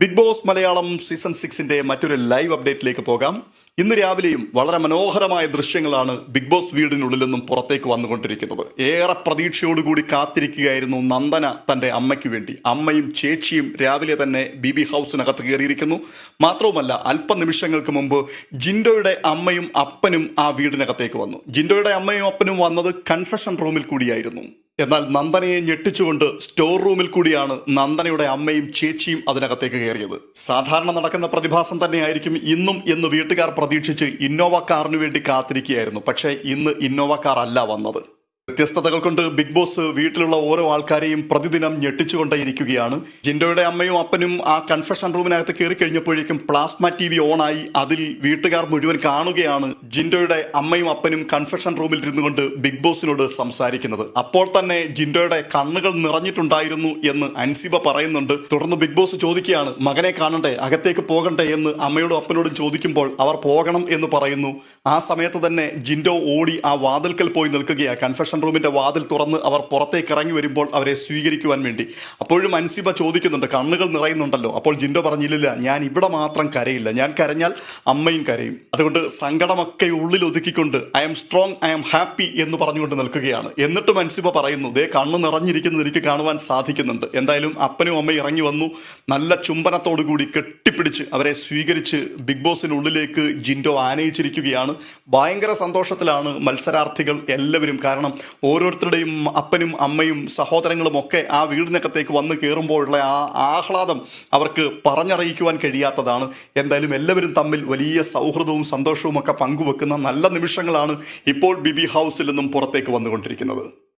Big Boss Malayalam season സിക്സിന്റെ മറ്റൊരു live അപ്ഡേറ്റിലേക്ക് പോകാം. ഇന്ന് രാവിലെയും വളരെ മനോഹരമായ ദൃശ്യങ്ങളാണ് ബിഗ് ബോസ് വീടിനുള്ളിൽ നിന്നും പുറത്തേക്ക് വന്നുകൊണ്ടിരിക്കുന്നത്. ഏറെ പ്രതീക്ഷയോടുകൂടി കാത്തിരിക്കുകയായിരുന്നു നന്ദന തന്റെ അമ്മയ്ക്ക് വേണ്ടി. അമ്മയും ചേച്ചിയും രാവിലെ തന്നെ ബി ബി ഹൗസിനകത്ത് കയറിയിരിക്കുന്നു. മാത്രവുമല്ല അല്പനിമിഷങ്ങൾക്ക് മുമ്പ് ജിൻഡോയുടെ അമ്മയും അപ്പനും ആ വീടിനകത്തേക്ക് വന്നു. ജിൻഡോയുടെ അമ്മയും അപ്പനും വന്നത് കൺഫെഷൻ റൂമിൽ കൂടിയായിരുന്നു. എന്നാൽ നന്ദനയെ ഞെട്ടിച്ചുകൊണ്ട് സ്റ്റോർ റൂമിൽ കൂടിയാണ് നന്ദനയുടെ അമ്മയും ചേച്ചിയും അതിനകത്തേക്ക് കയറിയത്. സാധാരണ നടക്കുന്ന പ്രതിഭാസം തന്നെയായിരിക്കും ഇന്നും എന്ന് വീട്ടുകാർ പ്രതീക്ഷിച്ച് ഇന്നോവ കാറിനു വേണ്ടി കാത്തിരിക്കുകയായിരുന്നു. പക്ഷേ ഇന്ന് ഇന്നോവ കാർ അല്ല വന്നത്. വ്യത്യസ്തതകൾ കൊണ്ട് ബിഗ് ബോസ് വീട്ടിലുള്ള ഓരോ ആൾക്കാരെയും പ്രതിദിനം ഞെട്ടിച്ചുകൊണ്ടേയിരിക്കുകയാണ്. ജിൻഡോയുടെ അമ്മയും അപ്പനും ആ കൺഫെഷൻ റൂമിനകത്ത് കയറി കഴിഞ്ഞപ്പോഴേക്കും പ്ലാസ്മ ടി വി ഓണായി അതിൽ വീട്ടുകാർ മുഴുവൻ കാണുകയാണ് ജിൻഡോയുടെ അമ്മയും അപ്പനും കൺഫെഷൻ റൂമിൽ ഇരുന്നു കൊണ്ട് ബിഗ് ബോസിനോട് സംസാരിക്കുന്നത്. അപ്പോൾ തന്നെ ജിൻഡോയുടെ കണ്ണുകൾ നിറഞ്ഞിട്ടുണ്ടായിരുന്നു എന്ന് അൻസിബ പറയുന്നുണ്ട്. തുടർന്ന് ബിഗ് ബോസ് ചോദിക്കുകയാണ് മകനെ കാണണ്ടേ? അകത്തേക്ക് പോകണ്ടേ? എന്ന് അമ്മയോടും അപ്പനോടും ചോദിക്കുമ്പോൾ അവർ പോകണം എന്ന് പറയുന്നു. ആ സമയത്ത് തന്നെ ജിൻഡോ ഓടി ആ വാതിൽക്കൽ പോയി നിൽക്കുകയാണ് കൺഫെഷൻ റൂമിന്റെ വാതിൽ തുറന്ന് അവർ പുറത്തേക്ക് ഇറങ്ങി വരുമ്പോൾ അവരെ സ്വീകരിക്കുവാൻ വേണ്ടി. അപ്പോഴും അൻസിബ ചോദിക്കുന്നുണ്ട് കണ്ണുകൾ നിറയുന്നുണ്ടല്ലോ. അപ്പോൾ ജിൻഡോ പറഞ്ഞില്ല ഞാൻ ഇവിടെ മാത്രം കരയില്ല. ഞാൻ കരഞ്ഞാൽ അമ്മയും കരയും. അതുകൊണ്ട് സങ്കടമൊക്കെ ഉള്ളിൽ ഒതുക്കിക്കൊണ്ട് I M strong I M happy എന്ന് പറഞ്ഞുകൊണ്ട് നിൽക്കുകയാണ്. എന്നിട്ടും അൻസിബ പറയുന്നു ദേ കണ്ണ് നിറഞ്ഞിരിക്കുന്നത് എനിക്ക് കാണുവാൻ സാധിക്കുന്നുണ്ട്. എന്തായാലും അപ്പനും അമ്മയും ഇറങ്ങി വന്നു. നല്ല ചുംബനത്തോടുകൂടി കെട്ടിപ്പിടിച്ച് അവരെ സ്വീകരിച്ച് ബിഗ് ബോസിനുള്ളിലേക്ക് ജിൻഡോ ആനയിച്ചിരിക്കുകയാണ്. ഭയങ്കര സന്തോഷത്തിലാണ് മത്സരാർത്ഥികൾ എല്ലാവരും. കാരണം ഓരോരുത്തരുടെയും അപ്പനും അമ്മയും സഹോദരങ്ങളും ഒക്കെ ആ വീടിനകത്തേക്ക് വന്ന് കയറുമ്പോഴുള്ള ആ ആഹ്ലാദം അവർക്ക് പറഞ്ഞറിയിക്കുവാൻ കഴിയാത്തതാണ്. എന്തായാലും എല്ലാവരും തമ്മിൽ വലിയ സൗഹൃദവും സന്തോഷവും ഒക്കെ പങ്കുവെക്കുന്ന നല്ല നിമിഷങ്ങളാണ് ഇപ്പോൾ ബിബി ഹൗസിൽ നിന്നും പുറത്തേക്ക് വന്നുകൊണ്ടിരിക്കുന്നത്.